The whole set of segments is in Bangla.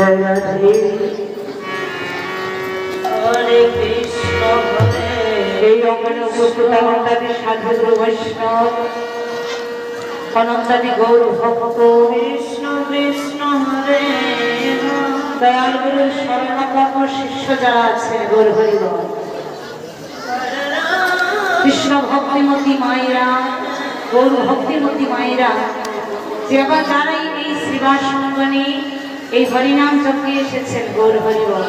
কৃষ্ণ শিষ্য যারা আছেন, গৌর হরিবল কৃষ্ণ ভক্তিমতী মায়েরা, গৌর ভক্তিমতী মায়েরা, যে আবার যারাই এই সঙ্গনে এই হরিনাম যজ্ঞে এসেছেন গৌর হরিবল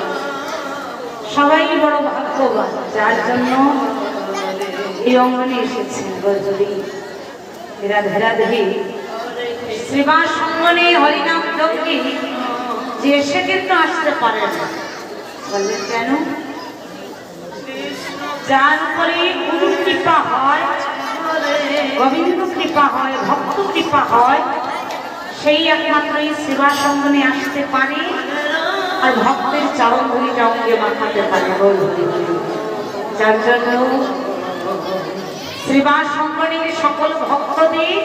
সবাই বড় ভাগ্যবান, যার জন্য এই অঙ্গনে এসেছেন গৌরী রাধে রাধে শ্রীবাস সঙ্গনে হরিনাম যজ্ঞে যে এসে কিন্তু আসতে পারে না। বললেন, কেন? যার উপরে গুরু কৃপা হয়, গোবিন্দ কৃপা হয়, ভক্ত কৃপা হয় সেই একমাত্র এই সেবা সঙ্গনে আসতে পারে আর ভক্তের চরণ ধরিটা অঙ্গে মাখাতে পারে। যার জন্য শ্রীবাস সঙ্গনের সকল ভক্তদের,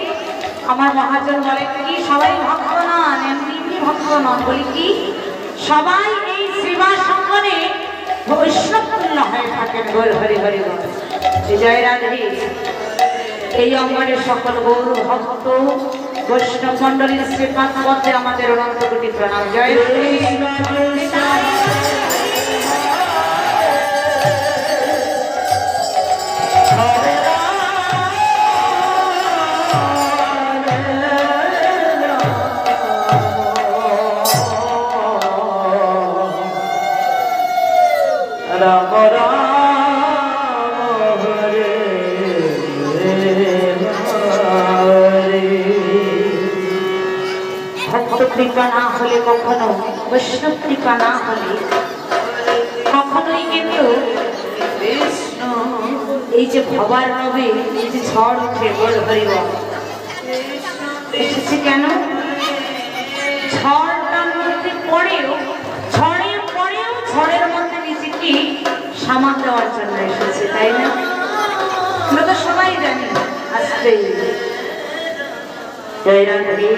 আমার মহাজন বলে কি, সবাই ভক্ত নন এমনি এমনি ভক্ত নন বলি কি, সবাই এই শ্রীবাস সঙ্গনে বৈষ্ণবতুল্য হয়ে থাকেন, গোল হরি হরি। জয় রাধে এই অঙ্গনের সকল গৌর ভক্ত বৈষ্ণব মন্ডলীর শ্রীপাদ মধ্যে আমাদের অনন্ত কোটি প্রণাম। জয় ভক্ত কৃপা না হলে কখনো বৈষ্ণব কৃপা না হলে কখনোই কিন্তু এই যে ভবার নবে এই যে ঝড় উঠে, বল হরিব। এসেছে কেন? ঝড়টার মধ্যে পড়েও ঝড়ের পরেও, ঝড়ের মধ্যে নিজেকে সামাল দেওয়ার জন্য এসেছে, তাই না? আমরা তো সবাই জানি আসতে জয় রাধে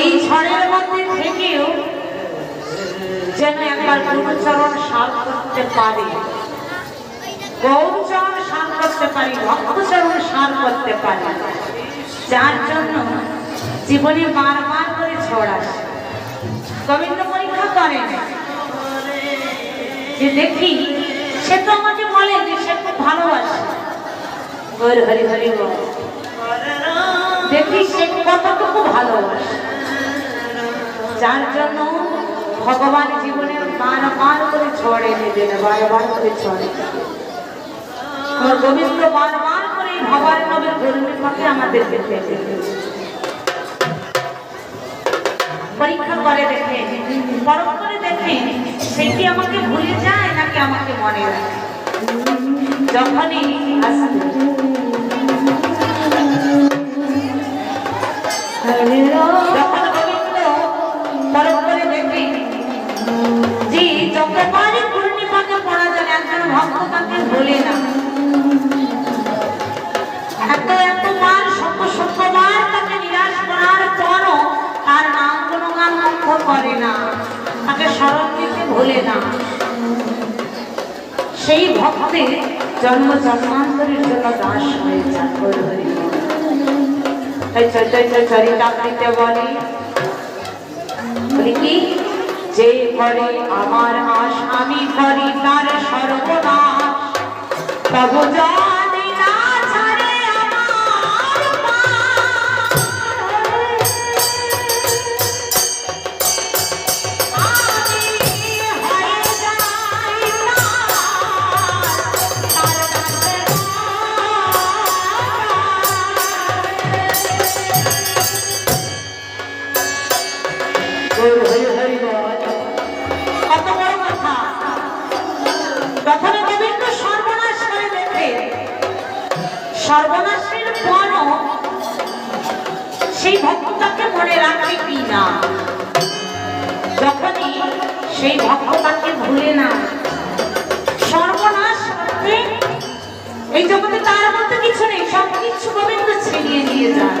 এই ঝড়ের মধ্যে থেকেও যেন একবার গুরুচরণ সার করতে পারি। গৌরচরণ সার করতে পারি, ভক্তচরণ সার করতে পারি। যার জন্য জীবনে বারবার করে ঝড় আসে। গোবিন্দ পরীক্ষা করেন যে দেখি, সে তো আমাকে বলে যে সে খুব ভালোবাসে। হরি হরি বল। দেখি সে কতটুকু ভালোবাসে যার জন্য ভগবান জীবনে মান করে ঝড় এনে দেন বারবার করে ঝড়ে আমার গোবিন্দ বারবার করে ভগবান নবীর ধর্মের পথে আমাদেরকে ফেলে পরীক্ষা করে দেখে পরখ করে দেখে, সে কি আমাকে ভুলে যায় নাকি আমাকে মনে রাখে? যখনই আসবে করে না তাকে স্মরণ দিতে ভোলে না সেই ভক্তের জন্ম জন্মান্তরের জন্য দাস হয়ে যান হরি হরি বল। তাই চৈতন্য চরিতামৃতে বলে কি যে করে আমার আশ আমি করি তার সর্বনাশ তবু জানি যখন গোবিন্দ সর্বনাশ করে দেখে সর্বনাশের পরও সেই ভক্তটাকে মনে রাখে কি না? যখনই সেই ভক্তটাকে ভুলে না, সর্বনাশ এই জগতে তার মধ্যে কিছু নেই সব কিছু গোবিন্দ ছিনিয়ে নিয়ে যায়।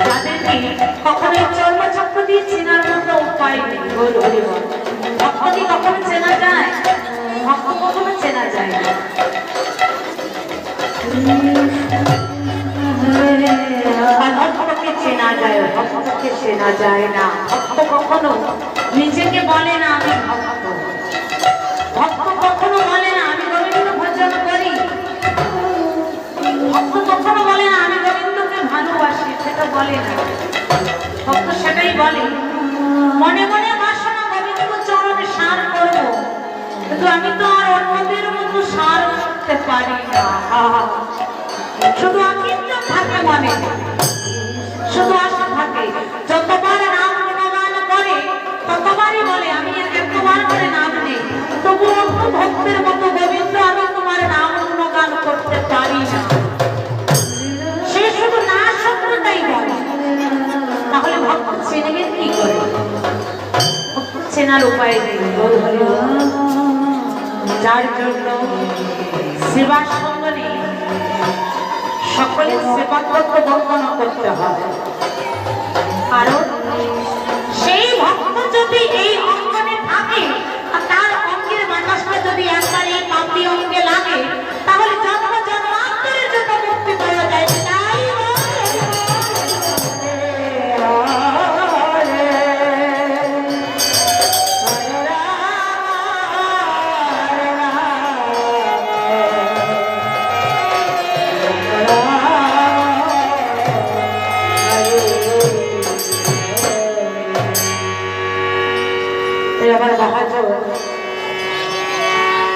যাদেরকে কখনোই চর্মচক্র দিয়ে চেনার কখনো চেনা যায় ভক্ত কখনো চেনা যায় ভক্তকে চেনা যায় ভক্তকে চেনা যায় না। ভক্ত কখনো বলে? না ভক্ত সেটাই বলে। মনে মনে বাসনা গোবিন্দ চরণে সার করব। কিন্তু আমি তো আর অন্যদের মতো সার করতে পারি না। শুধু অকিন্ত থাকে মনে। শুধু আশা থাকে। যতবার নাম গুণগান করে, ততবারই বলে, আমি এতবার করে নাম নেই। তবু অন্য ভক্তের মতো চেনার উপায় নেই। যার জন্য সেবা সঙ্গনে সকলের সেবা করতে বর্ণনা করতে হবে। কারণ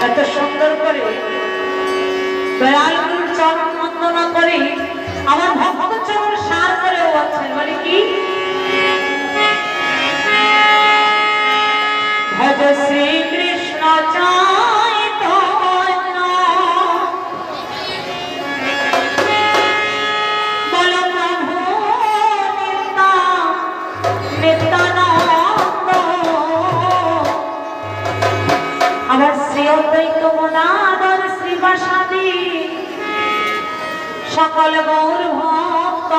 এত সুন্দর করে দয়ালুর চরণ বন্দনা করে। মনাদর শ্রীবাসাদি। সকল গৌর ভক্ত